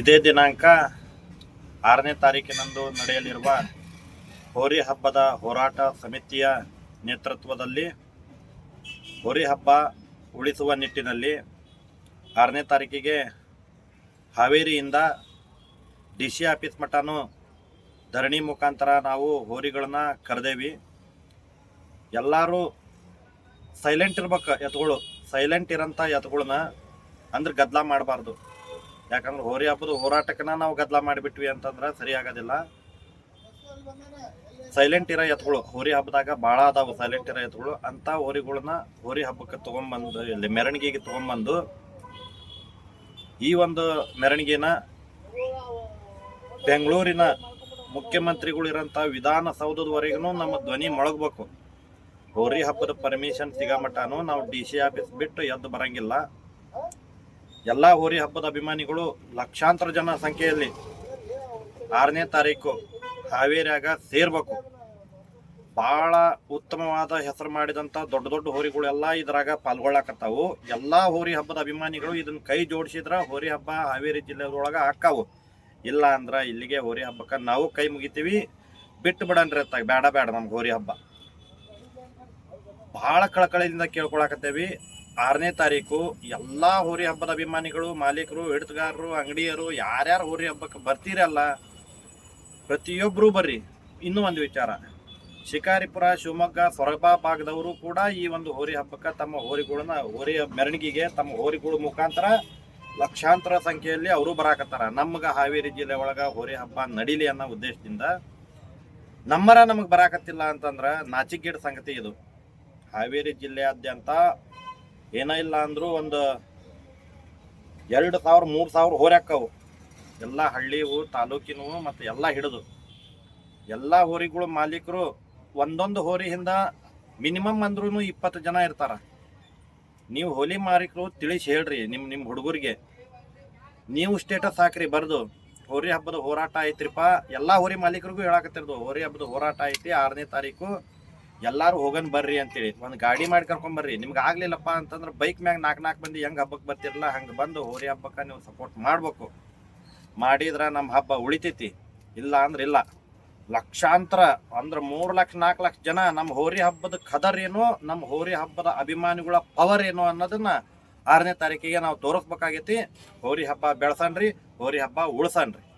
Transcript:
ಇದೇ ದಿನಾಂಕ ಆರನೇ ತಾರೀಕಿನಂದು ನಡೆಯಲಿರುವ ಹೋರಿ ಹಬ್ಬದ ಹೋರಾಟ ಸಮಿತಿಯ ನೇತೃತ್ವದಲ್ಲಿ ಹೋರಿ ಹಬ್ಬ ಉಳಿಸುವ ನಿಟ್ಟಿನಲ್ಲಿ ಆರನೇ ತಾರೀಕಿಗೆ ಹಾವೇರಿಯಿಂದ ಡಿ ಸಿ ಆಫೀಸ್ ಮಟ್ಟನೂ ಧರಣಿ ಮುಖಾಂತರ ನಾವು ಹೋರಿಗಳನ್ನ ಕರೆದೇವಿ. ಎಲ್ಲರೂ ಸೈಲೆಂಟ್ ಇರ್ಬೇಕು ಎತ್ಗಳು ಸೈಲೆಂಟ್ ಇರೋಂಥ ಎತ್ಗಳನ್ನ ಅಂದ್ರೆ ಗದ್ದಲ ಮಾಡಬಾರ್ದು. ಯಾಕಂದ್ರೆ ಹೋರಿ ಹಬ್ಬದ ಹೋರಾಟಕ್ಕನ ನಾವು ಗದ್ದಲ ಮಾಡಿಬಿಟ್ವಿ ಅಂತಂದ್ರೆ ಸರಿ ಆಗೋದಿಲ್ಲ. ಸೈಲೆಂಟ್ ಇರೋ ಎತ್ಗಳು, ಹೋರಿ ಹಬ್ಬದಾಗ ಭಾಳ ಅದಾವು ಸೈಲೆಂಟ್ ಇರೋ ಎತ್ಗಳು. ಅಂತ ಹೋರಿಗಳನ್ನ ಹೋರಿ ಹಬ್ಬಕ್ಕೆ ತೊಗೊಂಬಂದು, ಇಲ್ಲಿ ಮೆರವಣಿಗೆಗೆ ತೊಗೊಂಬಂದು, ಈ ಒಂದು ಮೆರವಣಿಗೆನ ಬೆಂಗಳೂರಿನ ಮುಖ್ಯಮಂತ್ರಿಗಳಿರೋಂಥ ವಿಧಾನಸೌಧದವರೆಗೂ ನಮ್ಮ ಧ್ವನಿ ಮೊಳಗಬೇಕು. ಹೋರಿ ಹಬ್ಬದ ಪರ್ಮಿಷನ್ ಸಿಗೋ ಮಟ್ಟನೂ ನಾವು ಡಿ ಸಿ ಆಫೀಸ್ ಬಿಟ್ಟು ಎದ್ದು ಬರಂಗಿಲ್ಲ. ಎಲ್ಲ ಹೋರಿ ಹಬ್ಬದ ಅಭಿಮಾನಿಗಳು ಲಕ್ಷಾಂತರ ಜನ ಸಂಖ್ಯೆಯಲ್ಲಿ ಆರನೇ ತಾರೀಕು ಹಾವೇರಿಯಾಗ ಸೇರ್ಬೇಕು. ಭಾಳ ಉತ್ತಮವಾದ ಹೆಸರು ಮಾಡಿದಂಥ ದೊಡ್ಡ ದೊಡ್ಡ ಹೋರಿಗಳೆಲ್ಲ ಇದ್ರಾಗ ಪಾಲ್ಗೊಳ್ಳಕತ್ತಾವು. ಎಲ್ಲ ಹೋರಿ ಹಬ್ಬದ ಅಭಿಮಾನಿಗಳು ಇದನ್ನ ಕೈ ಜೋಡಿಸಿದ್ರ ಹೋರಿ ಹಬ್ಬ ಹಾವೇರಿ ಜಿಲ್ಲೆದೊಳಗೆ ಹಾಕಾವು ಇಲ್ಲ ಅಂದ್ರೆ ಇಲ್ಲಿಗೆ ಹೋರಿ ಹಬ್ಬಕ್ಕೆ ನಾವು ಕೈ ಮುಗಿತೀವಿ. ಬಿಟ್ಟು ಬಿಡನ್ರಿ ಅತ್ತಾಗ ಬೇಡ ಬೇಡ ನಮ್ಗೆ ಹೋರಿ ಹಬ್ಬ. ಭಾಳ ಕಳಕಳಿಯಿಂದ ಕೇಳ್ಕೊಳಕತ್ತೇವಿ. ಆರನೇ ತಾರೀಕು ಎಲ್ಲ ಹೋರಿ ಹಬ್ಬದ ಅಭಿಮಾನಿಗಳು, ಮಾಲೀಕರು, ಹಿಡಿತಗಾರರು, ಅಂಗಡಿಯರು, ಯಾರ್ಯಾರು ಹೋರಿ ಹಬ್ಬಕ್ಕೆ ಬರ್ತೀರಲ್ಲ ಪ್ರತಿಯೊಬ್ಬರು ಬರ್ರಿ. ಇನ್ನೂ ಒಂದು ವಿಚಾರ. ಶಿಕಾರಿಪುರ, ಶಿವಮೊಗ್ಗ, ಸೊರಬ ಭಾಗದವರು ಕೂಡ ಈ ಒಂದು ಹೋರಿ ಹಬ್ಬಕ್ಕೆ ತಮ್ಮ ಹೋರಿಗಳನ್ನ ಹೋರಿ ಮೆರವಣಿಗೆಗೆ ತಮ್ಮ ಹೋರಿಗಳ ಮುಖಾಂತರ ಲಕ್ಷಾಂತರ ಸಂಖ್ಯೆಯಲ್ಲಿ ಅವರು ಬರಾಕತ್ತಾರ. ನಮ್ಗೆ ಹಾವೇರಿ ಜಿಲ್ಲೆ ಒಳಗೆ ಹೋರಿ ಹಬ್ಬ ನಡೀಲಿ ಅನ್ನೋ ಉದ್ದೇಶದಿಂದ ನಮ್ಮರ ನಮಗೆ ಬರಾಕತ್ತಿಲ್ಲ ಅಂತಂದ್ರೆ ನಾಚಿಕೆಗೇಡು ಸಂಗತಿ ಇದು. ಹಾವೇರಿ ಜಿಲ್ಲೆಯಾದ್ಯಂತ ಏನೋ ಇಲ್ಲ ಅಂದರೂ ಒಂದು ಎರಡು ಸಾವಿರ, ಮೂರು ಸಾವಿರ ಹೋರ್ಯಾಕ್ಕವು ಎಲ್ಲ ಹಳ್ಳಿವು, ತಾಲೂಕಿನವು ಮತ್ತು ಎಲ್ಲ ಹಿಡಿದು. ಎಲ್ಲ ಹೋರಿಗಳು ಮಾಲೀಕರು ಒಂದೊಂದು ಹೋರಿಯಿಂದ ಮಿನಿಮಮ್ ಅಂದ್ರೂ ಇಪ್ಪತ್ತು ಜನ ಇರ್ತಾರೆ. ನೀವು ಹೋಲಿ ಮಾಲೀಕರು ತಿಳಿಸಿ ಹೇಳ್ರಿ ನಿಮ್ಮ ನಿಮ್ಮ ಹುಡುಗರಿಗೆ. ನೀವು ಸ್ಟೇಟಸ್ ಹಾಕ್ರಿ ಬರ್ದು. ಹೋರಿ ಹಬ್ಬದ ಹೋರಾಟ ಐತ್ರಿಪ್ಪ ಎಲ್ಲ ಹೋರಿ ಮಾಲೀಕರಿಗೂ ಹೇಳಾಕತ್ತಿರ್ದು. ಹೋರಿ ಹಬ್ಬದ ಹೋರಾಟ ಐತಿ, ಆರನೇ ತಾರೀಕು. ಎಲ್ಲಾರು ಹೋಗನ್ ಬರ್ರಿ ಅಂತೇಳಿ. ಒಂದು ಗಾಡಿ ಮಾಡಿ ಕರ್ಕೊಂಡ್ ಬರ್ರಿ. ನಿಮ್ಗೆ ಆಗ್ಲಿಲ್ಲಪ್ಪ ಅಂತಂದ್ರೆ ಬೈಕ್ ಮ್ಯಾಗ ನಾಲ್ಕು ನಾಲ್ಕು ಮಂದಿ ಹೆಂಗ್ ಹಬ್ಬಕ್ಕೆ ಬರ್ತಿರಲ್ಲ ಹಂಗೆ ಬಂದು ಹೋರಿ ಹಬ್ಬಕ್ಕೆ ನೀವು ಸಪೋರ್ಟ್ ಮಾಡ್ಬೇಕು. ಮಾಡಿದ್ರೆ ನಮ್ಮ ಹಬ್ಬ ಉಳಿತೈತಿ. ಇಲ್ಲ ಅಂದ್ರೆ ಇಲ್ಲ. ಲಕ್ಷಾಂತರ ಅಂದ್ರೆ ಮೂರು ಲಕ್ಷ ನಾಲ್ಕು ಲಕ್ಷ ಜನ ನಮ್ಮ ಹೋರಿ ಹಬ್ಬದ ಖದರ್ ಏನು ನಮ್ಮ ಹೋರಿ ಹಬ್ಬದ ಅಭಿಮಾನಿಗಳ ಪವರ್ ಏನು ಅನ್ನೋದನ್ನ ಆರನೇ ತಾರೀಕಿಗೆ ನಾವು ತೋರಿಸ್ಬೇಕಾಗೈತಿ. ಹೋರಿ ಹಬ್ಬ ಬೆಳೆಸನ್ರಿ, ಹೋರಿ ಹಬ್ಬ ಉಳ್ಸನ್ರಿ.